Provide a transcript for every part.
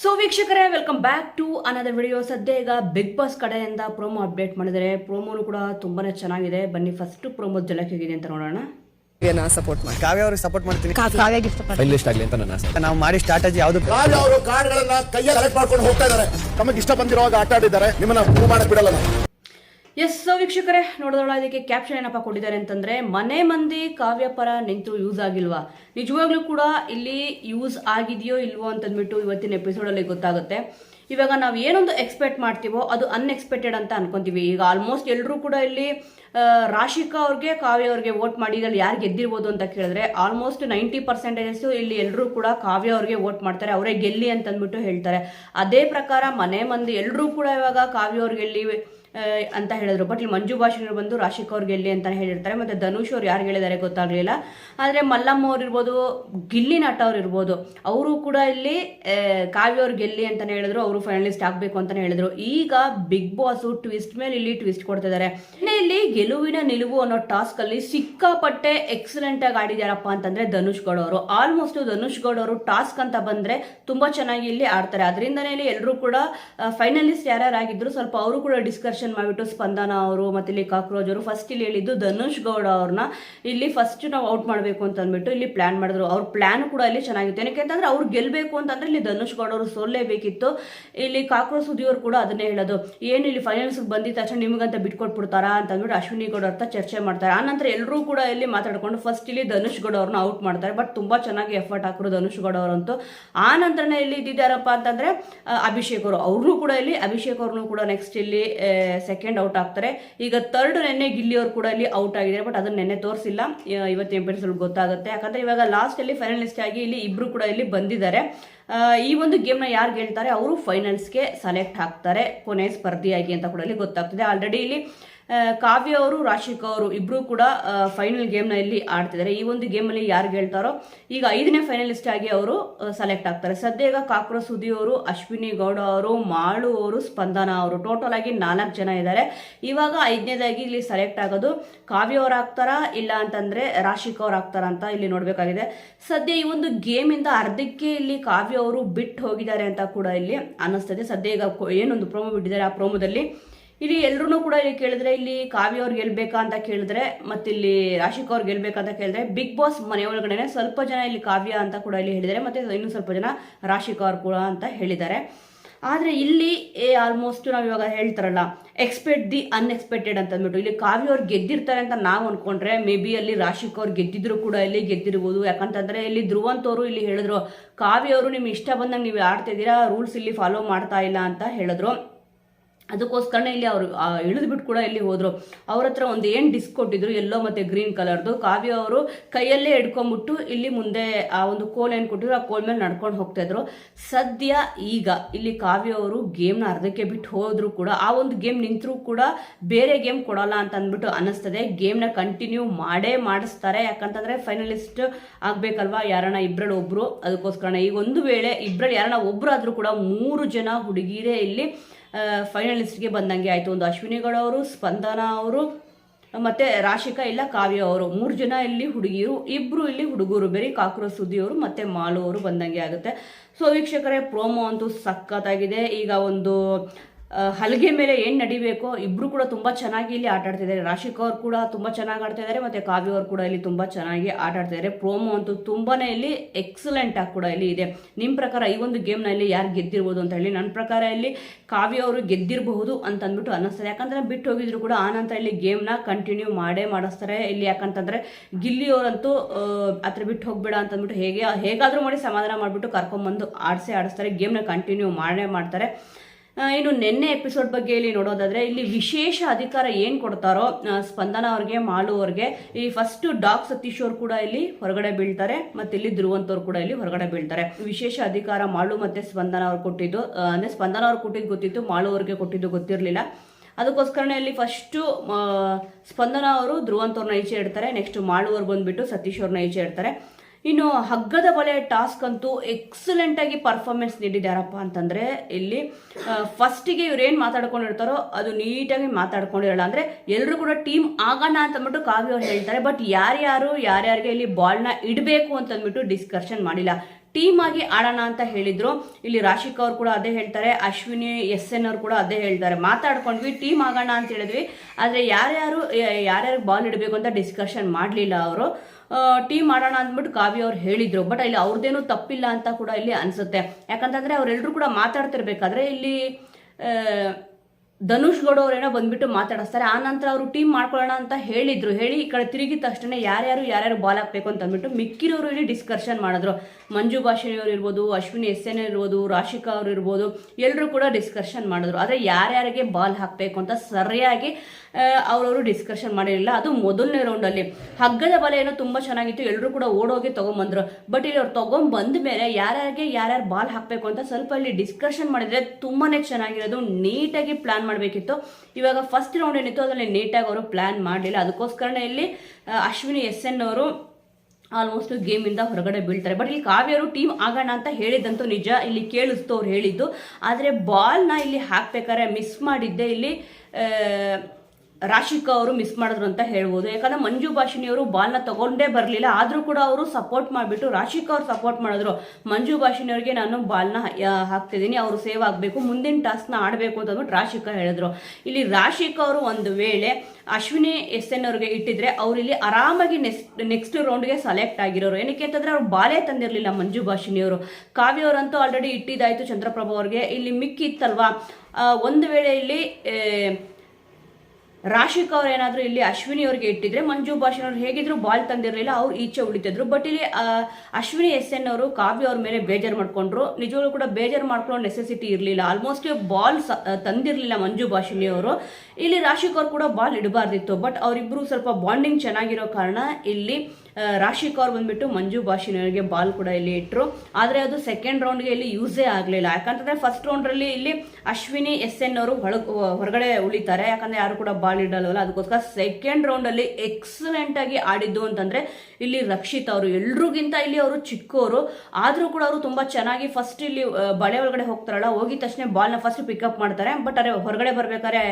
So ವೀಕ್ಷಕರೇ welcome back to another video ಸದ್ಯ ಈಗ ಬಿಗ್ ಬಾಸ್ ಕಡೆಯಿಂದ ಪ್ರೋಮೋ ಅಪ್ಡೇಟ್ ಮಾಡಿದರೆ ಪ್ರೋಮೋನು ಕೂಡ ತುಂಬಾನೇ ಚೆನ್ನಾಗಿದೆ. ಬನ್ನಿ ಫಸ್ಟ್ ಪ್ರೋಮೋ ಜಲಕ್ ಹೇಗಿದೆ ಅಂತ ನೋಡೋಣ. ಸಪೋರ್ಟ್ ಮಾಡಿ. ಕಾವ್ಯ ಅವ್ರಿಗೆ ಸಪೋರ್ಟ್ ಮಾಡ್ತೀನಿ. ಇಷ್ಟ ಫೈನಲಿಸ್ಟ್ ಆಗಲಿ ಅಂತ ನನ್ನ ಆಸೆ. ನಾವು ಮಾಡಿ ಸ್ಟ್ರಾಟಜಿ ಯಾವ್ದು? ಕಾವ್ಯ ಅವರು ಕಾರ್ಡ್ಗಳನ್ನ ಕೈಯಲ್ಲಿ ಕಲೆಕ್ಟ್ ಮಾಡ್ಕೊಂಡು ಹೋಗ್ತಾ ಇದ್ದಾರೆ. ತಮಗೆ ಇಷ್ಟ ಬಂದಿರುವಾಗ ಆಟ ಆಡಿದ್ದಾರೆ. ನಿಮ್ಮನ್ನ ಮೂವ್ ಮಾಡಕ್ ಬಿಡಲ್ಲ ನಾವು. ಎಸ್ ವೀಕ್ಷಕರೇ ನೋಡೋದೊಳ ಇದಕ್ಕೆ ಕ್ಯಾಪ್ಷನ್ ಏನಪ್ಪ ಕೊಟ್ಟಿದ್ದಾರೆ ಅಂತಂದ್ರೆ, ಮನೆ ಮಂದಿ ಕಾವ್ಯ ಪರ ನಿಂತು ಯೂಸ್ ಆಗಿಲ್ವಾ? ನಿಜವಾಗ್ಲೂ ಕೂಡ ಇಲ್ಲಿ ಯೂಸ್ ಆಗಿದೆಯೋ ಇಲ್ವೋ ಅಂತಂದ್ಬಿಟ್ಟು ಇವತ್ತಿನ ಎಪಿಸೋಡಲ್ಲಿ ಗೊತ್ತಾಗುತ್ತೆ. ಇವಾಗ ನಾವು ಏನೊಂದು ಎಕ್ಸ್ಪೆಕ್ಟ್ ಮಾಡ್ತೀವೋ ಅದು ಅನ್ಎಕ್ಸ್ಪೆಕ್ಟೆಡ್ ಅಂತ ಅನ್ಕೊಂತೀವಿ. ಈಗ ಆಲ್ಮೋಸ್ಟ್ ಎಲ್ಲರೂ ಕೂಡ ಇಲ್ಲಿ ರಾಶಿಕಾ ಅವ್ರಿಗೆ, ಕಾವ್ಯ ಅವ್ರಿಗೆ ವೋಟ್ ಮಾಡಿ ಇದ್ರಲ್ಲಿ ಯಾರು ಗೆದ್ದಿರ್ಬೋದು ಅಂತ ಕೇಳಿದ್ರೆ ಆಲ್ಮೋಸ್ಟ್ ನೈಂಟಿ ಪರ್ಸೆಂಟೇಜಸ್ಸು ಇಲ್ಲಿ ಎಲ್ಲರೂ ಕೂಡ ಕಾವ್ಯ ಅವ್ರಿಗೆ ವೋಟ್ ಮಾಡ್ತಾರೆ. ಅವರೇ ಗೆಲ್ಲಿ ಅಂತಂದ್ಬಿಟ್ಟು ಹೇಳ್ತಾರೆ. ಅದೇ ಪ್ರಕಾರ ಮನೆ ಮಂದಿ ಎಲ್ಲರೂ ಕೂಡ ಇವಾಗ ಕಾವ್ಯ ಅವ್ರಿಗೆ ಗೆಲ್ಲಿ ಅಂತ ಹೇಳಿದ್ರು. ಬಟ್ ಇಲ್ಲಿ ಮಂಜು ಭಾಷಣ ಬಂದು ರಾಶಿಕ್ ಅವ್ರು ಗೆಲ್ಲಿ ಅಂತ ಹೇಳಿರ್ತಾರೆ. ಮತ್ತೆ ಧನುಷ್ ಅವ್ರು ಯಾರು ಹೇಳಿದ್ದಾರೆ ಗೊತ್ತಾಗ್ಲಿಲ್ಲ. ಆದ್ರೆ ಮಲ್ಲಮ್ಮ ಅವ್ರು ಇರ್ಬೋದು, ಗಿಲ್ಲಿ ನಟ ಅವ್ರು ಇರ್ಬೋದು. ಅವರು ಕೂಡ ಇಲ್ಲಿ ಕಾವ್ಯ ಅವ್ರು ಗೆಲ್ಲಿ ಅಂತಾನೆ ಹೇಳಿದ್ರು. ಅವರು ಫೈನಲಿಸ್ಟ್ ಆಗಬೇಕು ಅಂತಾನೆ ಹೇಳಿದ್ರು. ಈಗ ಬಿಗ್ ಬಾಸ್ ಟ್ವಿಸ್ಟ್ ಮೇಲೆ ಇಲ್ಲಿ ಟ್ವಿಸ್ಟ್ ಕೊಡ್ತಿದ್ದಾರೆ. ಇಲ್ಲಿ ಗೆಲುವಿನ ನಿಲುವು ಅನ್ನೋ ಟಾಸ್ಕ್ ಅಲ್ಲಿ ಸಿಕ್ಕಾಪಟ್ಟೆ ಎಕ್ಸಲೆಂಟ್ ಆಗಿ ಆಡಿದಾರಪ್ಪ ಅಂತಂದ್ರೆ ಧನುಷ್ ಗೌಡ ಅವರು ಆಲ್ಮೋಸ್ಟ್ ಧನುಷ್ ಗೌಡ ಅವರು ಟಾಸ್ಕ್ ಅಂತ ಬಂದ್ರೆ ತುಂಬಾ ಚೆನ್ನಾಗಿ ಇಲ್ಲಿ ಆಡ್ತಾರೆ. ಅದರಿಂದನೇ ಇಲ್ಲಿ ಎಲ್ಲರೂ ಕೂಡ ಫೈನಲಿಸ್ಟ್ ಯಾರ್ಯಾರು ಆಗಿದ್ರು ಸ್ವಲ್ಪ ಅವರು ಕೂಡ ಡಿಸ್ಕಷನ್ ಮಾಡಿಬಿಟ್ಟು ಸ್ಪಂದನ ಅವರು ಮತ್ತೆ ಇಲ್ಲಿ ಕಾಕ್ರೋಜ್ ಅವರು ಫಸ್ಟ್ ಇಲ್ಲಿ ಹೇಳಿದ್ದು ಧನುಷ್ ಗೌಡ ಅವ್ರನ್ನ ಇಲ್ಲಿ ಫಸ್ಟ್ ನಾವು ಔಟ್ ಮಾಡಬೇಕು ಅಂತ ಅಂದ್ಬಿಟ್ಟು ಇಲ್ಲಿ ಪ್ಲಾನ್ ಮಾಡಿದ್ರು. ಅವ್ರ ಪ್ಲಾನ್ ಕೂಡ ಇಲ್ಲಿ ಚೆನ್ನಾಗಿತ್ತು. ಏನಕ್ಕೆ ಅಂತಂದ್ರೆ ಅವ್ರು ಗೆಲ್ಬೇಕು ಅಂತಂದ್ರೆ ಇಲ್ಲಿ ಧನುಷ್ ಗೌಡ ಅವರು ಸೋಲ್ಲೇಬೇಕಿತ್ತು. ಇಲ್ಲಿ ಕಾಕ್ರೋಜ್ ಸುದಿಯವರು ಕೂಡ ಅದನ್ನೇ ಹೇಳೋದು. ಏನು ಇಲ್ಲಿ ಫೈನಲ್ಸ್ ಬಂದಿದ್ದ ತಕ್ಷಣ ನಿಮಗಂತ ಬಿಟ್ಕೊಟ್ಬಿಡ್ತಾರಾ ಅಂತ ಅಂದ್ಬಿಟ್ಟು ಅಶ್ವಿನಿ ಗೌಡ ಅಂತ ಚರ್ಚೆ ಮಾಡ್ತಾರೆ. ಆನಂತರ ಎಲ್ಲರೂ ಕೂಡ ಇಲ್ಲಿ ಮಾತಾಡ್ಕೊಂಡು ಫಸ್ಟ್ ಇಲ್ಲಿ ಧನುಷ್ ಗೌಡ ಅವ್ರನ್ನ ಔಟ್ ಮಾಡ್ತಾರೆ. ಬಟ್ ತುಂಬಾ ಚೆನ್ನಾಗಿ ಎಫರ್ಟ್ ಹಾಕರು ಧನುಷ್ ಗೌಡ ಅವರಂತೂ. ಆ ನಂತರನೇ ಇಲ್ಲಿ ಇದ್ದಿದ್ದಾರಪ್ಪ ಅಂತಂದ್ರೆ ಅಭಿಷೇಕ್ ಅವರು. ಅವ್ರನ್ನೂ ಕೂಡ ಇಲ್ಲಿ, ಅಭಿಷೇಕ್ ಅವ್ರನ್ನು ಕೂಡ ನೆಕ್ಸ್ಟ್ ಇಲ್ಲಿ ಸೆಕೆಂಡ್ ಔಟ್ ಆಗ್ತಾರೆ. ಈಗ ತರ್ಡ್ ನೆನ್ನೆ ಗಿಲ್ಲಿ ಅವರು ಕೂಡ ಇಲ್ಲಿ ಔಟ್ ಆಗಿದ್ದಾರೆ. ಬಟ್ ಅದನ್ನ ನೆನ್ನೆ ತೋರಿಸಿಲ್ಲ. ಇವತ್ತು ಎಪಿಸೋಡ್ ಗೊತ್ತಾಗುತ್ತೆ. ಯಾಕಂದ್ರೆ ಇವಾಗ ಲಾಸ್ಟ್ ಅಲ್ಲಿ ಫೈನಲಿಸ್ಟ್ ಆಗಿ ಇಲ್ಲಿ ಇಬ್ರು ಕೂಡ ಇಲ್ಲಿ ಬಂದಿದ್ದಾರೆ. ಈ ಒಂದು ಗೇಮ್ನ ಯಾರು ಗೆಲ್ತಾರೆ? ಅವರು ಫೈನಲ್ಸ್ಗೆ ಸೆಲೆಕ್ಟ್ ಆಗ್ತಾರೆ ಕೊನೆ ಸ್ಪರ್ಧಿಯಾಗಿ ಅಂತ ಕೂಡ ಇಲ್ಲಿ ಗೊತ್ತಾಗ್ತದೆ. ಆಲ್ರೆಡಿ ಇಲ್ಲಿ ಕಾವ್ಯ ಅವರು, ರಾಶಿಕಾ ಅವರು ಇಬ್ರು ಕೂಡ ಫೈನಲ್ ಗೇಮ್ನ ಇಲ್ಲಿ ಆಡ್ತಿದ್ದಾರೆ. ಈ ಒಂದು ಗೇಮಲ್ಲಿ ಯಾರು ಗೆಲ್ತಾರೋ, ಈಗ ಐದನೇ ಫೈನಲಿಸ್ಟ್ ಆಗಿ ಅವರು ಸೆಲೆಕ್ಟ್ ಆಗ್ತಾರೆ. ಸದ್ಯ ಈಗ ಕಾಕ್ರ ಸುದಿ ಅವರು, ಅಶ್ವಿನಿ ಗೌಡ ಅವರು, ಮಾಳು ಅವರು, ಸ್ಪಂದನ ಅವರು ಟೋಟಲ್ ಆಗಿ ನಾಲ್ಕು ಜನ ಇದ್ದಾರೆ. ಇವಾಗ ಐದನೇದಾಗಿ ಇಲ್ಲಿ ಸೆಲೆಕ್ಟ್ ಆಗೋದು ಕಾವ್ಯ ಅವ್ರು ಆಗ್ತಾರಾ, ಇಲ್ಲ ಅಂತಂದ್ರೆ ರಾಶಿಕಾ ಅವ್ರು ಆಗ್ತಾರ ಅಂತ ಇಲ್ಲಿ ನೋಡ್ಬೇಕಾಗಿದೆ. ಸದ್ಯ ಈ ಒಂದು ಗೇಮಿಂದ ಅರ್ಧಕ್ಕೆ ಇಲ್ಲಿ ಕಾವ್ಯ ಅವರು ಬಿಟ್ಟು ಹೋಗಿದ್ದಾರೆ ಅಂತ ಕೂಡ ಇಲ್ಲಿ ಅನ್ನಿಸ್ತದೆ. ಸದ್ಯ ಈಗ ಏನೊಂದು ಪ್ರೋಮೋ ಬಿಟ್ಟಿದ್ದಾರೆ ಆ ಪ್ರೋಮೋದಲ್ಲಿ ಇಲ್ಲಿ ಎಲ್ಲರೂ ಕೂಡ ಇಲ್ಲಿ ಕೇಳಿದ್ರೆ ಇಲ್ಲಿ ಕಾವ್ಯ ಅವ್ರು ಗೆಲ್ಬೇಕಾ ಅಂತ ಕೇಳಿದ್ರೆ ಮತ್ತೆ ಇಲ್ಲಿ ರಾಶಿಕ್ ಅವ್ರು ಗೆಲ್ಬೇಕಾ ಅಂತ ಕೇಳಿದ್ರೆ ಬಿಗ್ ಬಾಸ್ ಮನೆ ಒಳಗಡೆ ಸ್ವಲ್ಪ ಜನ ಇಲ್ಲಿ ಕಾವ್ಯ ಅಂತ ಕೂಡ ಇಲ್ಲಿ ಹೇಳಿದ್ದಾರೆ, ಮತ್ತೆ ಇನ್ನು ಸ್ವಲ್ಪ ಜನ ರಾಶಿಕ್ ಅವ್ರು ಕೂಡ ಅಂತ ಹೇಳಿದ್ದಾರೆ. ಆದರೆ ಇಲ್ಲಿ ಆಲ್ಮೋಸ್ಟ್ ನಾವು ಇವಾಗ ಹೇಳ್ತಾರಲ್ಲ ಎಕ್ಸ್ಪೆಕ್ಟ್ ದಿ ಅನ್ಎಕ್ಸ್ಪೆಕ್ಟೆಡ್ ಅಂತ ಅಂದ್ಬಿಟ್ಟು, ಇಲ್ಲಿ ಕಾವ್ಯ ಅವ್ರು ಗೆದ್ದಿರ್ತಾರೆ ಅಂತ ನಾವು ಅನ್ಕೊಂಡ್ರೆ ಮೇ ಬಿ ಅಲ್ಲಿ ರಾಶಿಕ್ ಅವ್ರು ಗೆದ್ದಿದ್ರು ಕೂಡ ಇಲ್ಲಿ ಗೆದ್ದಿರ್ಬೋದು. ಯಾಕಂತಂದ್ರೆ ಇಲ್ಲಿ ಧ್ರುವಂತ ಅವರು ಇಲ್ಲಿ ಹೇಳಿದ್ರು, ಕಾವ್ಯ ಅವರು ನಿಮ್ಗೆ ಇಷ್ಟ ಬಂದಂಗೆ ನೀವು ಆಡ್ತಿದ್ದೀರಾ ರೂಲ್ಸ್ ಇಲ್ಲಿ ಫಾಲೋ ಮಾಡ್ತಾ ಇಲ್ಲ ಅಂತ ಹೇಳಿದ್ರು. ಅದಕ್ಕೋಸ್ಕರನೇ ಇಲ್ಲಿ ಅವರು ಇಳಿದ್ಬಿಟ್ಟು ಕೂಡ ಇಲ್ಲಿ ಹೋದರು. ಅವ್ರ ಹತ್ರ ಒಂದು ಏನು ಡಿಸ್ಕ್ ಕೊಟ್ಟಿದ್ರು, ಎಲ್ಲೋ ಮತ್ತೆ ಗ್ರೀನ್ ಕಲರ್ದು ಕಾವ್ಯ ಅವರು ಕೈಯಲ್ಲೇ ಹಿಡ್ಕೊಂಡ್ಬಿಟ್ಟು ಇಲ್ಲಿ ಮುಂದೆ, ಆ, ಒಂದು ಕೋಲ್ ಏನು ಕೊಟ್ಟಿದ್ರು, ಆ ಕೋಲ್ ಮೇಲೆ ನಡ್ಕೊಂಡು ಹೋಗ್ತಾಯಿದ್ರು ಸದ್ಯ ಈಗ ಇಲ್ಲಿ ಕಾವ್ಯ ಅವರು ಗೇಮ್ನ ಅರ್ಧಕ್ಕೆ ಬಿಟ್ಟು ಹೋದ್ರು ಕೂಡ, ಆ ಒಂದು ಗೇಮ್ ನಿಂತರೂ ಕೂಡ ಬೇರೆ ಗೇಮ್ ಕೊಡೋಲ್ಲ ಅಂತ ಅಂದ್ಬಿಟ್ಟು ಅನ್ನಿಸ್ತದೆ. ಗೇಮ್ನ ಕಂಟಿನ್ಯೂ ಮಾಡೇ ಮಾಡಿಸ್ತಾರೆ. ಯಾಕಂತಂದ್ರೆ ಫೈನಲಿಸ್ಟ್ ಆಗ್ಬೇಕಲ್ವಾ ಯಾರನ್ನ ಇಬ್ಬರಲ್ಲಿ ಒಬ್ರು. ಅದಕ್ಕೋಸ್ಕರ ಈಗ ಒಂದು ವೇಳೆ ಇಬ್ಬರಲ್ಲಿ ಯಾರನ್ನ ಒಬ್ರು ಆದ್ರೂ ಕೂಡ ಮೂರು ಜನ ಹುಡುಗಿರೇ ಇಲ್ಲಿ ಫೈನಲಿಸ್ಟ್ಗೆ ಬಂದಂಗೆ ಆಯಿತು. ಒಂದು ಅಶ್ವಿನಿ ಗೌಡ ಅವರು, ಸ್ಪಂದನ ಅವರು, ಮತ್ತು ರಾಶಿಕಾ ಇಲ್ಲ ಕಾವ್ಯ ಅವರು. ಮೂರು ಜನ ಇಲ್ಲಿ ಹುಡುಗಿಯರು ಇಬ್ಬರು ಇಲ್ಲಿ ಹುಡುಗರು. ಬೇರೆ ಕಾಕ್ರೋ ಸುದ್ದಿಯವರು ಮತ್ತು ಮಾಲು ಅವರು ಬಂದಂಗೆ ಆಗುತ್ತೆ. ಸೊ ವೀಕ್ಷಕರೇ ಪ್ರೋಮೋ ಅಂತೂ ಸಖತ್ತಾಗಿದೆ. ಈಗ ಒಂದು ಹಲಗೆ ಮೇಲೆ ಏನು ನಡಿಬೇಕೋ, ಇಬ್ರು ಕೂಡ ತುಂಬಾ ಚೆನ್ನಾಗಿ ಇಲ್ಲಿ ಆಟ ರಾಶಿಕ್ ಅವರು ಕೂಡ ತುಂಬಾ ಚೆನ್ನಾಗಿ ಆಡ್ತಾ ಇದ್ದಾರೆ, ಮತ್ತೆ ಕಾವ್ಯ ಅವ್ರು ಕೂಡ ಇಲ್ಲಿ ತುಂಬಾ ಚೆನ್ನಾಗಿ ಆಟ ಆಡ್ತಾ ಇದ್ದಾರೆ. ಪ್ರೋಮೋ ಅಂತೂ ತುಂಬಾನೇ ಇಲ್ಲಿ ಎಕ್ಸಲೆಂಟ್ ಆಗಿ ಕೂಡ ಇಲ್ಲಿ ಇದೆ. ನಿಮ್ಮ ಪ್ರಕಾರ ಈ ಒಂದು ಗೇಮ್ನಲ್ಲಿ ಯಾರು ಗೆದ್ದಿರ್ಬೋದು ಅಂತ ಹೇಳಿ ನನ್ನ ಪ್ರಕಾರ ಇಲ್ಲಿ ಕಾವ್ಯ ಅವರು ಗೆದ್ದಿರಬಹುದು ಅಂತ ಅಂದ್ಬಿಟ್ಟು ಅನ್ನಿಸ್ತದೆ. ಯಾಕಂದರೆ ಬಿಟ್ಟು ಹೋಗಿದ್ರು ಕೂಡ ಆನಂತರ ಇಲ್ಲಿ ಗೇಮ್ನ ಕಂಟಿನ್ಯೂ ಮಾಡೇ ಮಾಡಿಸ್ತಾರೆ. ಇಲ್ಲಿ ಯಾಕಂತಂದ್ರೆ ಗಿಲ್ಲಿ ಅವರಂತೂ ಹತ್ರ ಬಿಟ್ಟು ಹೋಗ್ಬೇಡ ಅಂತ ಅಂದ್ಬಿಟ್ಟು ಹೇಗೆ, ಹೇಗಾದರೂ ಮಾಡಿ ಸಮಾಧಾನ ಮಾಡಿಬಿಟ್ಟು ಕರ್ಕೊಂಬಂದು ಆಡಿಸೇ ಆಡಿಸ್ತಾರೆ. ಗೇಮ್ನ ಕಂಟಿನ್ಯೂ ಮಾಡೇ ಮಾಡ್ತಾರೆ. ಇನ್ನು ನಿನ್ನೆ ಎಪಿಸೋಡ್ ಬಗ್ಗೆ ಇಲ್ಲಿ ನೋಡೋದಾದ್ರೆ, ಇಲ್ಲಿ ವಿಶೇಷ ಅಧಿಕಾರ ಏನ್ ಕೊಡ್ತಾರೋ ಸ್ಪಂದನ ಅವ್ರಿಗೆ ಮಾಳು ಅವ್ರಿಗೆ, ಈ ಫಸ್ಟ್ ಡಾಕ್ ಸತೀಶ್ ಅವ್ರು ಕೂಡ ಇಲ್ಲಿ ಹೊರಗಡೆ ಬೀಳ್ತಾರೆ, ಮತ್ತೆ ಇಲ್ಲಿ ಧ್ರುವಂತವ್ರು ಕೂಡ ಇಲ್ಲಿ ಹೊರಗಡೆ ಬೀಳ್ತಾರೆ. ವಿಶೇಷ ಅಧಿಕಾರ ಮಾಳು ಮತ್ತೆ ಸ್ಪಂದನ ಅವ್ರು ಕೊಟ್ಟಿದ್ದು ಅಂದ್ರೆ ಸ್ಪಂದನ ಅವ್ರು ಕೊಟ್ಟಿದ್ದು ಗೊತ್ತಿತ್ತು ಮಾಳು ಅವ್ರಿಗೆ ಕೊಟ್ಟಿದ್ದು ಗೊತ್ತಿರಲಿಲ್ಲ. ಅದಕ್ಕೋಸ್ಕರನೇ ಇಲ್ಲಿ ಫಸ್ಟು ಸ್ಪಂದನ ಅವರು ಧ್ರುವಂತವ್ರನ್ನ ಈಚೆ ಇಡ್ತಾರೆ ನೆಕ್ಸ್ಟ್ ಮಾಳು ಅವ್ರು ಬಂದ್ಬಿಟ್ಟು ಸತೀಶ್ ಅವ್ರನ್ನ ಈಚೆ ಇಡ್ತಾರೆ. ಇನ್ನು ಹಗ್ಗದ ಬಲೆ ಟಾಸ್ಕ್ ಅಂತೂ ಎಕ್ಸಲೆಂಟ್ ಆಗಿ ಪರ್ಫಾರ್ಮೆನ್ಸ್ ನೀಡಿದ್ದಾರಪ್ಪ ಅಂತಂದ್ರೆ ಇಲ್ಲಿ ಫಸ್ಟಿಗೆ ಇವ್ರು ಏನು ಮಾತಾಡ್ಕೊಂಡಿರ್ತಾರೋ ಅದು ನೀಟಾಗಿ ಮಾತಾಡ್ಕೊಂಡಿರಲ್ಲ. ಅಂದ್ರೆ ಎಲ್ಲರೂ ಕೂಡ ಟೀಮ್ ಆಗೋಣ ಅಂತ ಅಂದ್ಬಿಟ್ಟು ಕಾವ್ಯ ಅವ್ರು ಹೇಳ್ತಾರೆ. ಬಟ್ ಯಾರ್ಯಾರು, ಯಾರ್ಯಾರಿಗೆ ಇಲ್ಲಿ ಬಾಲ್ನ ಇಡಬೇಕು ಅಂತ ಅಂದ್ಬಿಟ್ಟು ಡಿಸ್ಕಷನ್ ಮಾಡಿಲ್ಲ. ಟೀಮ್ ಆಗಿ ಆಡೋಣ ಅಂತ ಹೇಳಿದ್ರು. ಇಲ್ಲಿ ರಾಶಿಕ್ ಅವ್ರು ಕೂಡ ಅದೇ ಹೇಳ್ತಾರೆ. ಅಶ್ವಿನಿ ಎಸ್ ಎನ್ ಅವ್ರು ಕೂಡ ಅದೇ ಹೇಳ್ತಾರೆ. ಮಾತಾಡ್ಕೊಂಡ್ವಿ ಟೀಮ್ ಆಗೋಣ ಅಂತ ಹೇಳಿದ್ವಿ. ಆದರೆ ಯಾರ್ಯಾರು ಯಾರ್ಯಾರು ಬಾಲ್ ಇಡಬೇಕು ಅಂತ ಡಿಸ್ಕಷನ್ ಮಾಡಲಿಲ್ಲ ಅವರು. ಟೀಮ್ ಮಾಡೋಣ ಅಂದ್ಬಿಟ್ಟು ಕಾವ್ಯ ಅವ್ರು ಹೇಳಿದ್ರು. ಬಟ್ ಇಲ್ಲಿ ಅವ್ರದ್ದೇನು ತಪ್ಪಿಲ್ಲ ಅಂತ ಕೂಡ ಇಲ್ಲಿ ಅನ್ಸುತ್ತೆ. ಯಾಕಂತಂದ್ರೆ ಅವರೆಲ್ಲರೂ ಕೂಡ ಮಾತಾಡ್ತಿರ್ಬೇಕಾದ್ರೆ ಇಲ್ಲಿ ಧನುಷ್ ಗೌಡ ಅವ್ರೇನೋ ಬಂದ್ಬಿಟ್ಟು ಮಾತಾಡಿಸ್ತಾರೆ. ಆ ನಂತರ ಅವರು ಟೀಮ್ ಮಾಡ್ಕೊಳ್ಳೋಣ ಅಂತ ಹೇಳಿದ್ರು. ಹೇಳಿ ಈ ಕಡೆ ತಿರುಗಿದ ತಕ್ಷಣ ಯಾರ್ಯಾರು ಯಾರ್ಯಾರು ಬಾಲ್ ಹಾಕ್ಬೇಕು ಅಂತ ಅಂದ್ಬಿಟ್ಟು ಮಿಕ್ಕಿರೋರು ಇಲ್ಲಿ ಡಿಸ್ಕಷನ್ ಮಾಡಿದ್ರು. ಮಂಜು ಭಾಷಿಣಿ ಅವ್ರು ಇರ್ಬೋದು, ಅಶ್ವಿನಿ ಎಸ್ ಎನ್ ಇರ್ಬೋದು, ರಾಶಿಕಾ ಅವ್ರು ಇರ್ಬೋದು ಎಲ್ಲರೂ ಕೂಡ ಡಿಸ್ಕಷನ್ ಮಾಡಿದ್ರು. ಆದರೆ ಯಾರ್ಯಾರಿಗೆ ಬಾಲ್ ಹಾಕಬೇಕು ಅಂತ ಸರಿಯಾಗಿ ಅವರವರು ಡಿಸ್ಕಷನ್ ಮಾಡಿರಲಿಲ್ಲ. ಅದು ಮೊದಲನೇ ರೌಂಡಲ್ಲಿ ಹಗ್ಗದ ಬಲೆಯನ್ನು ತುಂಬ ಚೆನ್ನಾಗಿತ್ತು. ಎಲ್ಲರೂ ಕೂಡ ಓಡೋಗಿ ತೊಗೊಂಬಂದ್ರು. ಬಟ್ ಇಲ್ಲಿ ಅವ್ರು ತೊಗೊಂಬಂದ ಮೇಲೆ ಯಾರ್ಯಾರಿಗೆ ಯಾರ್ಯಾರು ಬಾಲ್ ಹಾಕಬೇಕು ಅಂತ ಸ್ವಲ್ಪ ಇಲ್ಲಿ ಡಿಸ್ಕಷನ್ ಮಾಡಿದ್ರೆ ತುಂಬಾನೇ ಚೆನ್ನಾಗಿರೋದು. ನೀಟಾಗಿ ಪ್ಲಾನ್ ಮಾಡಬೇಕಿತ್ತು. ಇವಾಗ ಫಸ್ಟ್ ರೌಂಡ್ ಏನಿತ್ತು, ಅದರಲ್ಲಿ ನೀಟಾಗಿ ಅವರು ಪ್ಲಾನ್ ಮಾಡಲಿಲ್ಲ. ಅದಕ್ಕೋಸ್ಕರನೇ ಇಲ್ಲಿ ಅಶ್ವಿನಿ, ಎಸ್ ಎನ್ ಅವರು ಆಲ್ಮೋಸ್ಟ್ ಗೇಮಿಂದ ಹೊರಗಡೆ ಬೀಳ್ತಾರೆ. ಬಟ್ ಇಲ್ಲಿ ಕಾವ್ಯರು ಟೀಮ್ ಆಗೋಣ ಅಂತ ಹೇಳಿದಂತೂ ನಿಜ. ಇಲ್ಲಿ ಕೇಳಿಸ್ತು ಅವ್ರು ಹೇಳಿದ್ದು. ಆದರೆ ಬಾಲ್ನ ಇಲ್ಲಿ ಹಾಕ್ಬೇಕಾದ್ರೆ ಮಿಸ್ ಮಾಡಿದ್ದೆ ಇಲ್ಲಿ ರಾಶಿಕಾ ಅವರು ಮಿಸ್ ಮಾಡಿದ್ರು ಅಂತ ಹೇಳ್ಬೋದು. ಯಾಕಂದ್ರೆ ಮಂಜು ಭಾಷಿಣಿ ಅವರು ಬಾಲ್ನ ತಗೊಂಡೇ ಬರಲಿಲ್ಲ. ಆದರೂ ಕೂಡ ಅವರು ಸಪೋರ್ಟ್ ಮಾಡಿಬಿಟ್ಟು ರಾಶಿಕಾ ಅವ್ರು ಸಪೋರ್ಟ್ ಮಾಡಿದ್ರು. ಮಂಜು ಭಾಷಿಣಿ ಅವರಿಗೆ ನಾನು ಬಾಲ್ನ ಹಾಕ್ತಿದ್ದೀನಿ. ಅವರು ಸೇವ್ ಆಗಬೇಕು. ಮುಂದಿನ ಟಾಸ್ಕ್ನ ಆಡಬೇಕು ಅಂತ ಅಂದ್ಬಿಟ್ಟು ರಾಶಿಕಾ ಹೇಳಿದ್ರು. ಇಲ್ಲಿ ರಾಶಿಕಾ ಅವರು ಒಂದು ವೇಳೆ ಅಶ್ವಿನಿ ಎಸ್ ಎನ್ ಅವ್ರಿಗೆ ಇಟ್ಟಿದ್ರೆ ಅವ್ರು ಇಲ್ಲಿ ಆರಾಮಾಗಿ ನೆಕ್ಸ್ಟ್ ನೆಕ್ಸ್ಟ್ ರೌಂಡ್ಗೆ ಸೆಲೆಕ್ಟ್ ಆಗಿರೋರು. ಏನಕ್ಕೆ ಅಂತಂದ್ರೆ ಅವ್ರು ಬಾಲೇ ತಂದಿರಲಿಲ್ಲ ಮಂಜು ಭಾಷಿಣಿ ಅವರು ಕಾವ್ಯ ಅವರಂತೂ ಆಲ್ರೆಡಿ ಇಟ್ಟಿದ್ದಾಯ್ತು ಚಂದ್ರಪ್ರಭಾ ಅವ್ರಿಗೆ. ಇಲ್ಲಿ ಮಿಕ್ಕಿತ್ತಲ್ವಾ? ಒಂದು ವೇಳೆ ಇಲ್ಲಿ ರಾಶಿಕ್ ಅವ್ರು ಏನಾದರೂ ಇಲ್ಲಿ ಅಶ್ವಿನಿ ಅವ್ರಿಗೆ ಇಟ್ಟಿದ್ರೆ ಮಂಜು ಭಾಷಣ ಅವ್ರು ಹೇಗಿದ್ರು ಬಾಲ್ ತಂದಿರಲಿಲ್ಲ, ಅವ್ರು ಈಚೆ ಉಳಿತಿದ್ರು. ಬಟ್ ಇಲ್ಲಿ ಅಶ್ವಿನಿ ಎಸ್ ಎನ್ ಅವರು ಕಾವ್ಯ ಅವ್ರ ಮೇಲೆ ಬೇಜಾರು ಮಾಡ್ಕೊಂಡ್ರು. ನಿಜವಾಗ್ಲೂ ಕೂಡ ಬೇಜಾರು ಮಾಡ್ಕೊಳ್ಳೋ ನೆಸೆಸಿಟಿ ಇರಲಿಲ್ಲ. ಆಲ್ಮೋಸ್ಟ್ ಬಾಲ್ ತಂದಿರಲಿಲ್ಲ ಮಂಜು ಭಾಷಿಣಿ ಅವರು. ಇಲ್ಲಿ ರಾಶಿಕ್ ಅವ್ರು ಕೂಡ ಬಾಲ್ ಇಡಬಾರ್ದಿತ್ತು. ಬಟ್ ಅವರಿಬ್ಬರು ಸ್ವಲ್ಪ ಬಾಂಡಿಂಗ್ ಚೆನ್ನಾಗಿರೋ ಕಾರಣ ಇಲ್ಲಿ ರಾಶಿಕ್ ಅವ್ರು ಬಂದ್ಬಿಟ್ಟು ಮಂಜು ಭಾಷಿನವರಿಗೆ ಬಾಲ್ ಕೂಡ ಇಲ್ಲಿ ಇಟ್ಟರು ಆದರೆ ಅದು ಸೆಕೆಂಡ್ ರೌಂಡ್ಗೆ ಇಲ್ಲಿ ಯೂಸೇ ಆಗಲಿಲ್ಲ. ಯಾಕಂತಂದರೆ ಫಸ್ಟ್ ರೌಂಡ್ರಲ್ಲಿ ಇಲ್ಲಿ ಅಶ್ವಿನಿ ಎಸ್ ಎನ್ ಅವರು ಹೊರಗಡೆ ಉಳಿತಾರೆ. ಯಾಕಂದ್ರೆ ಯಾರು ಕೂಡ ಬಾಲ್ ಇಡಲ್ವಲ್ಲ. ಅದಕ್ಕೋಸ್ಕರ ಸೆಕೆಂಡ್ ರೌಂಡಲ್ಲಿ ಎಕ್ಸಲೆಂಟಾಗಿ ಆಡಿದ್ದು ಅಂತಂದ್ರೆ ಇಲ್ಲಿ ರಕ್ಷಿತ್ ಅವರು. ಎಲ್ರಿಗಿಂತ ಇಲ್ಲಿ ಅವರು ಚಿಕ್ಕವರು ಆದರೂ ಕೂಡ ಅವರು ತುಂಬ ಚೆನ್ನಾಗಿ ಫಸ್ಟ್ ಇಲ್ಲಿ ಬಳೆ ಒಳಗಡೆ ಹೋಗ್ತಾರಲ್ಲ, ಹೋಗಿದ ತಕ್ಷಣ ಬಾಲ್ನ ಫಸ್ಟ್ ಪಿಕಪ್ ಮಾಡ್ತಾರೆ. ಬಟ್ ಅರೆ, ಹೊರಗಡೆ ಬರ್ಬೇಕಾದ್ರೆ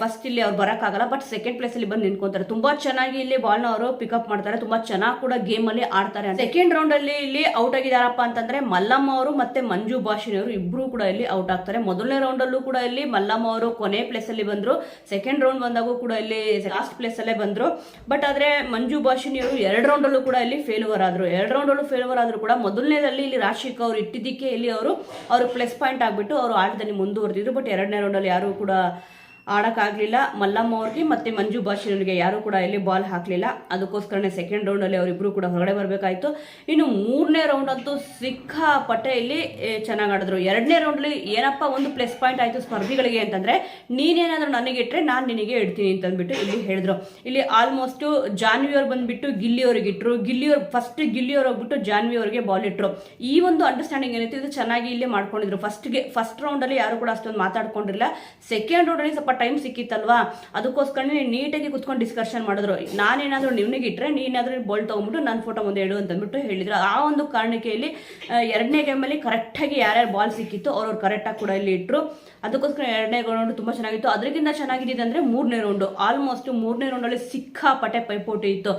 ಫಸ್ಟ್ ಇಲ್ಲಿ ಅವ್ರು ಬರೋಕ್ಕಾಗಲ್ಲ ಬಟ್ ಸೆಕೆಂಡ್ ಪ್ಲೇಸ್ ಅಲ್ಲಿ ಬಂದು ನಿಂತ್ಕೊಂತಾರೆ. ತುಂಬಾ ಚೆನ್ನಾಗಿ ಇಲ್ಲಿ ಬಾಲ್ನ ಅವರು ಪಿಕಪ್ ಮಾಡ್ತಾರೆ. ತುಂಬಾ ಚೆನ್ನಾಗಿ ಕೂಡ ಗೇಮ್ ಅಲ್ಲಿ ಆಡ್ತಾರೆ. ಸೆಕೆಂಡ್ ರೌಂಡಲ್ಲಿ ಇಲ್ಲಿ ಔಟ್ ಆಗಿದಾರಪ್ಪ ಅಂತಂದ್ರೆ ಮಲ್ಲಮ್ಮ ಅವರು ಮತ್ತೆ ಮಂಜು ಭಾಷಿಣಿ ಅವರು ಇಬ್ರು ಕೂಡ ಇಲ್ಲಿ ಔಟ್ ಆಗ್ತಾರೆ. ಮೊದಲನೇ ರೌಂಡಲ್ಲೂ ಕೂಡ ಇಲ್ಲಿ ಮಲ್ಲಮ್ಮ ಅವರು ಕೊನೆ ಪ್ಲೇಸ್ ಅಲ್ಲಿ ಬಂದ್ರು. ಸೆಕೆಂಡ್ ರೌಂಡ್ ಬಂದಾಗೂ ಕೂಡ ಇಲ್ಲಿ ಲಾಸ್ಟ್ ಪ್ಲೇಸ್ ಅಲ್ಲೇ ಬಂದ್ರು. ಬಟ್ ಆದ್ರೆ ಮಂಜು ಭಾಷಿಣಿ ಅವರು ಎರಡು ರೌಂಡಲ್ಲೂ ಕೂಡ ಇಲ್ಲಿ ಫೇಲ್ಯೂರ್ ಆದ್ರು. ಎರಡು ರೌಂಡಲ್ಲೂ ಆದರೂ ಆದ್ರೂ ಕೂಡ ಮೊದಲನೇದಲ್ಲಿ ಇಲ್ಲಿ ರಾಶಿಕ್ ಅವರು ಇಟ್ಟಿದ್ದಕ್ಕೆ ಇಲ್ಲಿ ಅವರು ಅವ್ರಿಗೆ ಪ್ಲಸ್ ಪಾಯಿಂಟ್ ಆಗಿಬಿಟ್ಟು ಅವರು ಆಟದಲ್ಲಿ ಮುಂದುವರೆದಿದ್ರು. ಬಟ್ ಎರಡನೇ ರೌಂಡಲ್ಲಿ ಯಾರು ಕೂಡ ಆಡೋಕ್ಕಾಗಲಿಲ್ಲ. ಮಲ್ಲಮ್ಮ ಅವ್ರಿಗೆ ಮತ್ತೆ ಮಂಜು ಭಾಷಿಣಿಗೆ ಯಾರು ಕೂಡ ಇಲ್ಲಿ ಬಾಲ್ ಹಾಕಲಿಲ್ಲ. ಅದಕ್ಕೋಸ್ಕರನೇ ಸೆಕೆಂಡ್ ರೌಂಡಲ್ಲಿ ಅವರಿಬ್ಬರು ಕೂಡ ಹೊರಗಡೆ ಬರಬೇಕಾಯಿತು. ಇನ್ನು ಮೂರನೇ ರೌಂಡ್ ಅಂತೂ ಸಿಕ್ಕಾಪಟ್ಟೆ ಚೆನ್ನಾಗಿ ಆಡಿದ್ರು. ಎರಡನೇ ರೌಂಡಲ್ಲಿ ಏನಪ್ಪ ಒಂದು ಪ್ಲಸ್ ಪಾಯಿಂಟ್ ಆಯಿತು ಸ್ಪರ್ಧಿಗಳಿಗೆ ಅಂತಂದರೆ, ನೀನೇನಾದರೂ ನನಗೆ ಇಟ್ಟರೆ ನಾನು ನಿನಗೆ ಇಡ್ತೀನಿ ಅಂತಂದ್ಬಿಟ್ಟು ಇಲ್ಲಿ ಹೇಳಿದ್ರು. ಇಲ್ಲಿ ಆಲ್ಮೋಸ್ಟು ಜಾನ್ವಿ ಅವ್ರು ಬಂದ್ಬಿಟ್ಟು ಗಿಲ್ಲಿ ಅವ್ರಿಗೆ ಇಟ್ಟರು ಗಿಲ್ಲಿ ಅವ್ರು ಫಸ್ಟ್ ಗಿಲ್ಲಿ ಅವ್ರು ಹೋಗ್ಬಿಟ್ಟು ಜಾನ್ವಿ ಅವ್ರಿಗೆ ಬಾಲ್ ಇಟ್ಟರು ಈ ಒಂದು ಅಂಡರ್ಸ್ಟ್ಯಾಂಡಿಂಗ್ ಏನಿತ್ತು, ಇದು ಚೆನ್ನಾಗಿ ಇಲ್ಲಿ ಮಾಡ್ಕೊಂಡಿದ್ರು. ಫಸ್ಟ್ಗೆ ಫಸ್ಟ್ ರೌಂಡಲ್ಲಿ ಯಾರು ಕೂಡ ಅಷ್ಟೊಂದು ಮಾತಾಡ್ಕೊಂಡಿರಲಿಲ್ಲ. ಸೆಕೆಂಡ್ ರೌಂಡಲ್ಲಿ ಸ್ವಲ್ಪ ಟೈಮ್ ಸಿಕ್ಕಿತ್ತಲ್ವಾ? ಅದಕ್ಕೋಸ್ಕರನೇ ನೀಟಾಗಿ ಕುತ್ಕೊಂಡು ಡಿಸ್ಕಷನ್ ಮಾಡಿದ್ರು. ನಾನೇನಾದರೂ ನಿನಗೆ ಇಟ್ಟರೆ ನೀನಾದರೂ ಬೋಲ್ ತೊಗೊಂಡ್ಬಿಟ್ಟು ನನ್ನ ಫೋಟೋ ಮುಂದೆ ಇಡು ಅಂತಂದ್ಬಿಟ್ಟು ಹೇಳಿದ್ರು. ಆ ಒಂದು ಕಾರಣಕ್ಕೆ ಇಲ್ಲಿ ಎರಡನೇ ಗೇಮಲ್ಲಿ ಕರೆಕ್ಟಾಗಿ ಯಾರ್ಯಾರು ಬಾಲ್ ಸಿಕ್ಕಿತ್ತು ಅವ್ರವ್ರು ಕರೆಕ್ಟಾಗಿ ಕೂಡ ಇಲ್ಲಿ ಇಟ್ಟರು ಅದಕ್ಕೋಸ್ಕರ ಎರಡನೇ ರೌಂಡ್ ತುಂಬ ಚೆನ್ನಾಗಿತ್ತು. ಅದಕ್ಕಿಂತ ಚೆನ್ನಾಗಿದ್ದಿದೆ ಅಂದರೆ ಮೂರನೇ ರೌಂಡು ಆಲ್ಮೋಸ್ಟ್ ಮೂರನೇ ರೌಂಡಲ್ಲಿ ಸಿಕ್ಕಾಪಟ್ಟೆ ಪೈಪೋಟಿ ಇತ್ತು.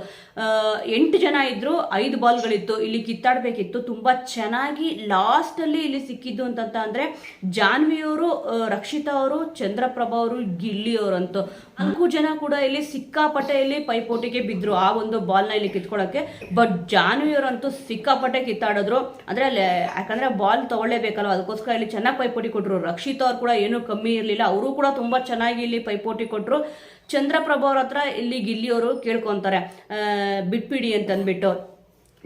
ಎಂಟು ಜನ ಇದ್ದರು ಐದು ಬಾಲ್ಗಳಿತ್ತು ಇಲ್ಲಿ ಕಿತ್ತಾಡಬೇಕಿತ್ತು. ತುಂಬ ಚೆನ್ನಾಗಿ ಲಾಸ್ಟಲ್ಲಿ ಇಲ್ಲಿ ಸಿಕ್ಕಿದ್ದು ಅಂತಂತ ಅಂದರೆ ಜಾನ್ವಿಯವರು ರಕ್ಷಿತಾ ಅವರು, ಚಂದ್ರಪ್ರಭಾ ಅವರು, ಗಿಲ್ಲಿ ಅವರಂತೂ. ನಾಲ್ಕು ಜನ ಕೂಡ ಇಲ್ಲಿ ಸಿಕ್ಕಾಪಟ್ಟೆ ಇಲ್ಲಿ ಪೈಪೋಟಿಗೆ ಬಿದ್ರು ಆ ಒಂದು ಬಾಲ್ನ ಇಲ್ಲಿ ಕಿತ್ಕೊಳ್ಳೋಕ್ಕೆ ಬಟ್ ಜಾನ್ವಿಯವರಂತೂ ಸಿಕ್ಕಾಪಟ್ಟೆ ಕಿತ್ತಾಡಿದ್ರು. ಅಂದ್ರೆ ಅಲ್ಲಿ ಯಾಕಂದ್ರೆ ಬಾಲ್ ತಗೊಳ್ಳೇಬೇಕಲ್ವ? ಅದಕ್ಕೋಸ್ಕರ ಇಲ್ಲಿ ಚೆನ್ನಾಗಿ ಪೈಪೋಟಿ ಕೊಟ್ಟರು ರಕ್ಷಿತಾ ಅವ್ರು ಕೂಡ ಏನೂ ಕಮ್ಮಿ ಇರಲಿಲ್ಲ. ಅವರು ಕೂಡ ತುಂಬ ಚೆನ್ನಾಗಿ ಇಲ್ಲಿ ಪೈಪೋಟಿ ಕೊಟ್ಟರು ಚಂದ್ರಪ್ರಭ ಅವ್ರ ಹತ್ರ ಇಲ್ಲಿ ಗಿಲ್ಲಿಯವರು ಕೇಳ್ಕೊತಾರೆ ಬಿಟ್ಬಿಡಿ ಅಂತಂದ್ಬಿಟ್ಟು.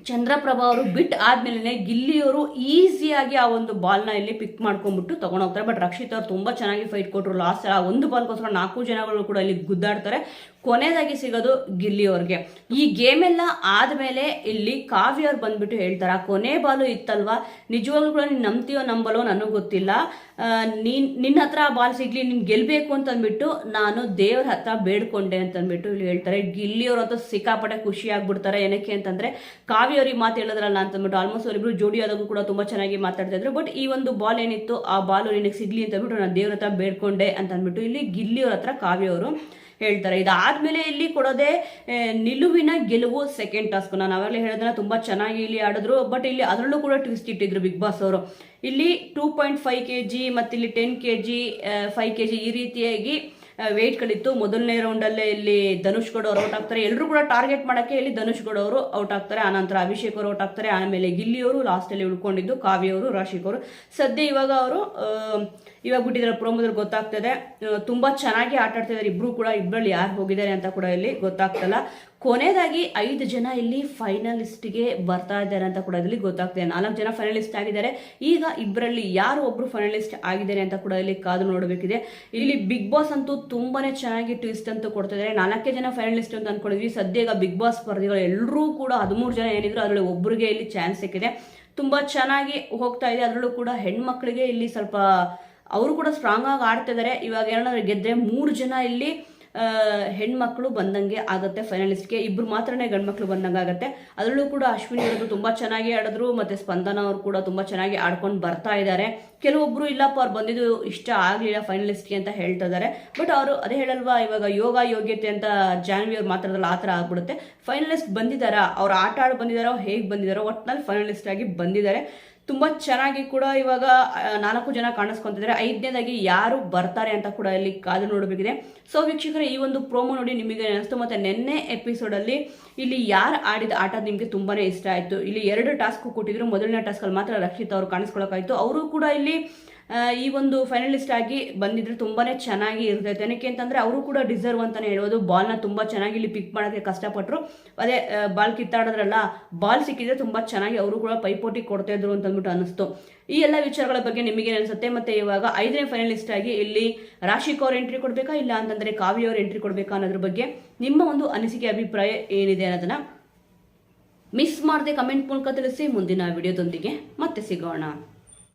ಚಂದ್ರಪ್ರಭಾ ಅವರು ಬಿಟ್ ಆದ್ಮೇಲೆ ಗಿಲ್ಲಿಯವರು ಈಸಿಯಾಗಿ ಆ ಒಂದು ಬಾಲ್ನ ಇಲ್ಲಿ ಪಿಕ್ ಮಾಡ್ಕೊಂಡ್ಬಿಟ್ಟು ತಗೊಂಡೋಗ್ತಾರೆ. ಬಟ್ ರಕ್ಷಿತ್ ಅವ್ರು ತುಂಬಾ ಚೆನ್ನಾಗಿ ಫೈಟ್ ಕೊಟ್ಟರು ಲಾಸ್ಟ್ ಆ ಒಂದು ಬಾಲ್ಗೋಸ್ಕರ ನಾಲ್ಕು ಜನಗಳು ಕೂಡ ಇಲ್ಲಿ ಗುದ್ದಾಡ್ತಾರೆ. ಕೊನೆಯದಾಗಿ ಸಿಗೋದು ಗಿಲ್ಲಿ ಅವ್ರಿಗೆ ಈ ಗೇಮ್ ಎಲ್ಲ ಆದ್ಮೇಲೆ ಇಲ್ಲಿ ಕಾವ್ಯ ಅವ್ರು ಬಂದ್ಬಿಟ್ಟು ಹೇಳ್ತಾರ, ಕೊನೆ ಬಾಲು ಇತ್ತಲ್ವಾ? ನಿಜವಾಗ್ಲೂ ಕೂಡ ನೀನು ನಂಬ್ತೀಯೋ ನಂಬಲೋ ನನಗೆ ಗೊತ್ತಿಲ್ಲ. ನೀನ್ ನಿನ್ನ ಹತ್ರ ಆ ಬಾಲ್ ಸಿಗ್ಲಿ, ನೀನ್ ಗೆಲ್ಬೇಕು ಅಂತ ಅಂದ್ಬಿಟ್ಟು ನಾನು ದೇವ್ರ ಹತ್ರ ಬೇಡ್ಕೊಂಡೆ ಅಂತ ಅಂದ್ಬಿಟ್ಟು ಇಲ್ಲಿ ಹೇಳ್ತಾರೆ. ಗಿಲ್ಲಿ ಅವ್ರ ಅಂತೂ ಸಿಕ್ಕಾಪಟ್ಟೆ ಖುಷಿ ಆಗ್ಬಿಡ್ತಾರೆ ಏನಕ್ಕೆ ಅಂತಂದ್ರೆ ಕಾವ್ಯ ಅವ್ರಿಗೆ ಮಾತು ಹೇಳಿದ್ರಲ್ಲ ಅಂತ ಅಂದ್ಬಿಟ್ಟು ಆಲ್ಮೋಸ್ಟ್ ಅವರಿಬ್ರು ಜೋಡಿ ಆದಾಗೂ ಕೂಡ ತುಂಬಾ ಚೆನ್ನಾಗಿ ಮಾತಾಡ್ತಾ ಇದ್ರು. ಬಟ್ ಈ ಒಂದು ಬಾಲ್ ಏನಿತ್ತು, ಆ ಬಾಲ್ ನಿನಗೆ ಸಿಗ್ಲಿ ಅಂತ ಅಂದ್ಬಿಟ್ಟು ನಾನು ದೇವ್ರ ಹತ್ರ ಬೇಡ್ಕೊಂಡೆ ಅಂತ ಅಂದ್ಬಿಟ್ಟು ಇಲ್ಲಿ ಗಿಲ್ಲಿ ಅವ್ರ ಹತ್ರ ಕಾವ್ಯ ಅವರು ಹೇಳ್ತಾರೆ. ಇದಾದ್ಮೇಲೆ ಇಲ್ಲಿ ಕೊಡೋದೇ ನಿಲುವಿನ ಗೆಲುವು ಸೆಕೆಂಡ್ ಟಾಸ್ಕ್ ನಾನು ಅವಾಗಲೇ ಹೇಳೋದನ್ನ ತುಂಬಾ ಚೆನ್ನಾಗಿ ಇಲ್ಲಿ ಆಡಿದ್ರು ಬಟ್ ಇಲ್ಲಿ ಅದರಲ್ಲೂ ಕೂಡ ಟ್ವಿಸ್ಟ್ ಇಟ್ಟಿದ್ರು ಬಿಗ್ ಬಾಸ್ ಅವರು. ಇಲ್ಲಿ two point five K G ಮತ್ತು ಇಲ್ಲಿ ten K G five K G ಈ ರೀತಿಯಾಗಿ ವೆಯ್ಟ್ಗಳಿತ್ತು ಮೊದಲನೇ ರೌಂಡಲ್ಲೇ ಇಲ್ಲಿ ಧನುಷ್ ಗೌಡ ಅವರು ಔಟ್ ಆಗ್ತಾರೆ. ಎಲ್ಲರೂ ಕೂಡ ಟಾರ್ಗೆಟ್ ಮಾಡೋಕ್ಕೆ ಇಲ್ಲಿ ಧನುಷ್ ಗೌಡ ಅವರು ಔಟ್ ಆಗ್ತಾರೆ. ಆನಂತರ ಅಭಿಷೇಕ್ ಅವರು ಔಟ್ ಆಗ್ತಾರೆ. ಆಮೇಲೆ ಗಿಲ್ಲಿಯವರು ಲಾಸ್ಟಲ್ಲಿ ಉಳ್ಕೊಂಡಿದ್ದು, ಕಾವ್ಯ ಅವರು, ರಾಶಿಕ್ ಅವರು. ಸದ್ಯ ಇವಾಗ ಅವರು ಇವಾಗ ಬಿಟ್ಟಿದ್ದಾರೆ ಪ್ರೋಮೋದಲ್ಲಿ ಗೊತ್ತಾಗ್ತದೆ. ತುಂಬ ಚೆನ್ನಾಗಿ ಆಟ ಆಡ್ತಿದ್ದಾರೆ. ಇಬ್ರು ಕೂಡ ಇಬ್ಬರಲ್ಲಿ ಯಾರು ಹೋಗಿದ್ದಾರೆ ಅಂತ ಕೂಡ ಇಲ್ಲಿ ಗೊತ್ತಾಗ್ತಲ್ಲ. ಕೊನೆಯದಾಗಿ ಐದು ಜನ ಇಲ್ಲಿ ಫೈನಲಿಸ್ಟ್ಗೆ ಬರ್ತಾ ಇದ್ದಾರೆ ಅಂತ ಕೂಡ ಇಲ್ಲಿ ಗೊತ್ತಾಗ್ತದೆ. ನಾಲ್ಕು ಜನ ಫೈನಲಿಸ್ಟ್ ಆಗಿದ್ದಾರೆ. ಈಗ ಇಬ್ಬರಲ್ಲಿ ಯಾರು ಒಬ್ರು ಫೈನಲಿಸ್ಟ್ ಆಗಿದ್ದಾರೆ ಅಂತ ಕೂಡ ಇಲ್ಲಿ ಕಾದು ನೋಡಬೇಕಿದೆ. ಇಲ್ಲಿ ಬಿಗ್ ಬಾಸ್ ಅಂತೂ ತುಂಬಾನೇ ಚೆನ್ನಾಗಿ ಟ್ವಿಸ್ಟ್ ಅಂತೂ ಕೊಡ್ತಿದ್ದಾರೆ. ನಾಲ್ಕೇ ಜನ ಫೈನಲಿಸ್ಟ್ ಅಂತ ಅನ್ಕೊಂಡಿದ್ವಿ. ಸದ್ಯ ಈಗ ಬಿಗ್ ಬಾಸ್ ಸ್ಪರ್ಧಿಗಳು ಎಲ್ಲರೂ ಕೂಡ ಹದಿಮೂರು ಜನ ಏನಿದ್ರು ಅದರಲ್ಲಿ ಒಬ್ಬರಿಗೆ ಇಲ್ಲಿ ಚಾನ್ಸ್ ಸಿಕ್ಕಿದೆ. ತುಂಬಾ ಚೆನ್ನಾಗಿ ಹೋಗ್ತಾ ಇದೆ. ಅದರಲ್ಲೂ ಕೂಡ ಹೆಣ್ಮಕ್ಳಿಗೆ ಇಲ್ಲಿ ಸ್ವಲ್ಪ ಅವರು ಕೂಡ ಸ್ಟ್ರಾಂಗ್ ಆಗಿ ಆಡ್ತಿದ್ದಾರೆ ಇವಾಗ ಏನಾದ್ರು ಗೆದ್ದರೆ ಮೂರು ಜನ ಇಲ್ಲಿ ಹೆಣ್ಮಕ್ಳು ಬಂದಂಗೆ ಆಗುತ್ತೆ ಫೈನಲಿಸ್ಟ್ಗೆ ಇಬ್ರು ಮಾತ್ರನೇ ಗಂಡ್ಮಕ್ಳು ಬಂದಂಗೆ ಆಗುತ್ತೆ. ಅದರಲ್ಲೂ ಕೂಡ ಅಶ್ವಿನಿ ಅವರು ತುಂಬಾ ಚೆನ್ನಾಗಿ ಆಡಿದ್ರು. ಮತ್ತೆ ಸ್ಪಂದನ ಅವರು ಕೂಡ ತುಂಬಾ ಚೆನ್ನಾಗಿ ಆಡ್ಕೊಂಡು ಬರ್ತಾ ಇದ್ದಾರೆ ಕೆಲವೊಬ್ಬರು ಇಲ್ಲಪ್ಪ ಅವ್ರು ಬಂದಿದ್ದು ಇಷ್ಟ ಆಗಲಿಲ್ಲ ಫೈನಲಿಸ್ಟ್ಗೆ ಅಂತ ಹೇಳ್ತಾ ಇದ್ದಾರೆ ಬಟ್ ಅವರು ಅದೇ ಹೇಳಲ್ವಾ, ಇವಾಗ ಯೋಗ ಯೋಗ್ಯತೆ ಅಂತ ಜಾನ್ವಿ ಅವ್ರು ಮಾತ್ರದಲ್ಲಿ ಆ ಥರ ಆಗ್ಬಿಡುತ್ತೆ. ಫೈನಲಿಸ್ಟ್ ಬಂದಿದ್ದಾರಾ? ಅವ್ರು ಆಟ ಆಡಿ ಬಂದಿದ್ದಾರೋ? ಹೇಗೆ ಬಂದಿದ್ದಾರೋ? ಒಟ್ಟಿನಲ್ಲಿ ಫೈನಲಿಸ್ಟ್ ಆಗಿ ಬಂದಿದ್ದಾರೆ. ತುಂಬಾ ಚೆನ್ನಾಗಿ ಕೂಡ ಇವಾಗ ನಾಲ್ಕು ಜನ ಕಾಣಿಸ್ಕೊಂತಿದ್ದಾರೆ ಐದನೇದಾಗಿ ಯಾರು ಬರ್ತಾರೆ ಅಂತ ಕೂಡ ಇಲ್ಲಿ ಕಾದು ನೋಡಬೇಕಿದೆ. ಸೊ ವೀಕ್ಷಕರೇ, ಈ ಒಂದು ಪ್ರೋಮೋ ನೋಡಿ ನಿಮಗೆ ಅನಿಸ್ತು ಮತ್ತೆ ನಿನ್ನೆ ಎಪಿಸೋಡಲ್ಲಿ ಇಲ್ಲಿ ಯಾರು ಆಡಿದ ಆಟ ನಿಮಗೆ ತುಂಬಾನೇ ಇಷ್ಟ ಆಯಿತು. ಇಲ್ಲಿ ಎರಡು ಟಾಸ್ಕ್ ಕೊಟ್ಟಿದ್ರು. ಮೊದಲನೇ ಟಾಸ್ಕಲ್ಲಿ ಮಾತ್ರ ರಕ್ಷಿತ್ ಅವರು ಕಾಣಿಸ್ಕೊಳ್ಳೋಕ್ಕಾಯ್ತು ಅವರು ಕೂಡ ಇಲ್ಲಿ ಈ ಒಂದು ಫೈನಲಿಸ್ಟ್ ಆಗಿ ಬಂದಿದ್ರೆ ತುಂಬಾನೇ ಚೆನ್ನಾಗಿ ಇರ್ತೈತೆ. ಏನಕ್ಕೆ ಅಂತಂದ್ರೆ ಅವರು ಕೂಡ ಡಿಸರ್ವ್ ಅಂತಾನೆ ಹೇಳ್ಬೋದು. ಬಾಲ್ನ ತುಂಬಾ ಚೆನ್ನಾಗಿ ಇಲ್ಲಿ ಪಿಕ್ ಮಾಡೋಕ್ಕೆ ಕಷ್ಟಪಟ್ಟರು ಅದೇ ಬಾಲ್ ಕಿತ್ತಾಡಿದ್ರಲ್ಲ ಬಾಲ್ ಸಿಕ್ಕಿದ್ರೆ ತುಂಬಾ ಚೆನ್ನಾಗಿ ಅವರು ಕೂಡ ಪೈಪೋಟಿ ಕೊಡ್ತಾ ಇದ್ರು ಅಂತ ಅಂದ್ಬಿಟ್ಟು ಅನಿಸ್ತು ಈ ಎಲ್ಲ ವಿಚಾರಗಳ ಬಗ್ಗೆ ನಿಮಗೆ ಅನಿಸುತ್ತೆ ಮತ್ತೆ ಇವಾಗ ಐದನೇ ಫೈನಲಿಸ್ಟ್ ಆಗಿ ಇಲ್ಲಿ ರಾಶಿಕ್ ಅವ್ರ ಎಂಟ್ರಿ ಕೊಡಬೇಕಾ? ಇಲ್ಲ ಅಂತಂದ್ರೆ ಕಾವ್ಯ ಅವ್ರ ಎಂಟ್ರಿ ಕೊಡ್ಬೇಕಾ ಅನ್ನೋದ್ರ ಬಗ್ಗೆ ನಿಮ್ಮ ಒಂದು ಅನಿಸಿಕೆ, ಅಭಿಪ್ರಾಯ ಏನಿದೆ ಅನ್ನೋದನ್ನ ಮಿಸ್ ಮಾಡದೆ ಕಮೆಂಟ್ ಮೂಲಕ ತಿಳಿಸಿ. ಮುಂದಿನ ವಿಡಿಯೋದೊಂದಿಗೆ ಮತ್ತೆ ಸಿಗೋಣ.